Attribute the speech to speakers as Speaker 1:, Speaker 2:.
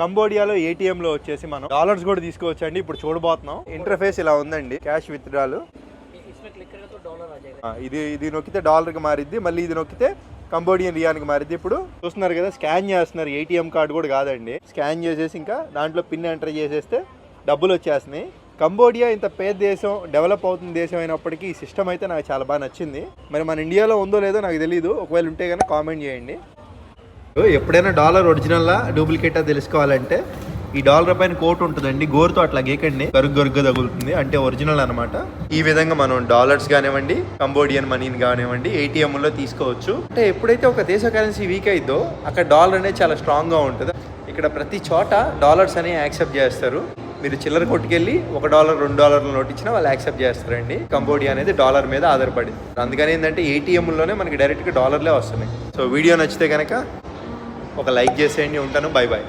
Speaker 1: కంబోడియాలో ఏటీఎంలో వచ్చేసి మనం డాలర్స్ కూడా తీసుకోవచ్చండి. ఇప్పుడు చూడబోతున్నాం. ఇంటర్ఫేస్ ఇలా ఉందండి. క్యాష్ విత్డ్రాలు ఇది ఇది నొక్కితే డాలర్కి మారిద్ది మళ్ళీ ఇది నొక్కితే కంబోడియన్ రియానికి మారిద్ది. ఇప్పుడు చూస్తున్నారు కదా స్కాన్ చేస్తున్నారు. ఏటీఎం కార్డు కూడా కాదండి. స్కాన్ చేసేసి ఇంకా దాంట్లో పిన్ ఎంటర్ చేసేస్తే డబ్బులు వచ్చేస్తున్నాయి. కంబోడియా ఇంత పేద దేశం డెవలప్ అవుతున్న దేశం అయినప్పటికీ ఈ సిస్టమ్ అయితే నాకు చాలా బాగా నచ్చింది. మరి మన ఇండియాలో ఉందో లేదో నాకు తెలియదు ఒకవేళ ఉంటే కనుక కామెంట్ చేయండి. ఎప్పుడైనా డాలర్ ఒరిజినల్లా డూప్లికేటా తెలుసుకోవాలంటే ఈ డాలర్ పైన కోట్ ఉంటుందండి గోరుతో అట్లా గీకండి. గరుగు గరుగ్గా తగులుతుంది అంటే ఒరిజినల్ అనమాట ఈ విధంగా మనం డాలర్స్ కానివ్వండి కంబోడియన్ మనీని కానివ్వండి ఏటీఎంలో లో తీసుకోవచ్చు. అంటే ఎప్పుడైతే ఒక దేశ కరెన్సీ వీక్ అయిద్దో అక్కడ డాలర్ అనేది చాలా స్ట్రాంగ్గా ఉంటుంది. ఇక్కడ ప్రతి చోట డాలర్స్ అనేవి యాక్సెప్ట్ చేస్తారు. మీరు చిల్లర కొట్టుకెళ్ళి ఒక డాలర్ రెండు డాలర్ల నోట్ ఇచ్చినా వాళ్ళు యాక్సెప్ట్ చేస్తారండి. కంబోడియా అనేది డాలర్ మీద ఆధారపడింది. అందుకని ఏంటంటే ఏటీఎంలోనే మనకి డైరెక్ట్గా డాలర్లే వస్తున్నాయి. సో వీడియో నచ్చితే కనుక ఒక లైక్ చేసేయండి ఉంటాను. Bye bye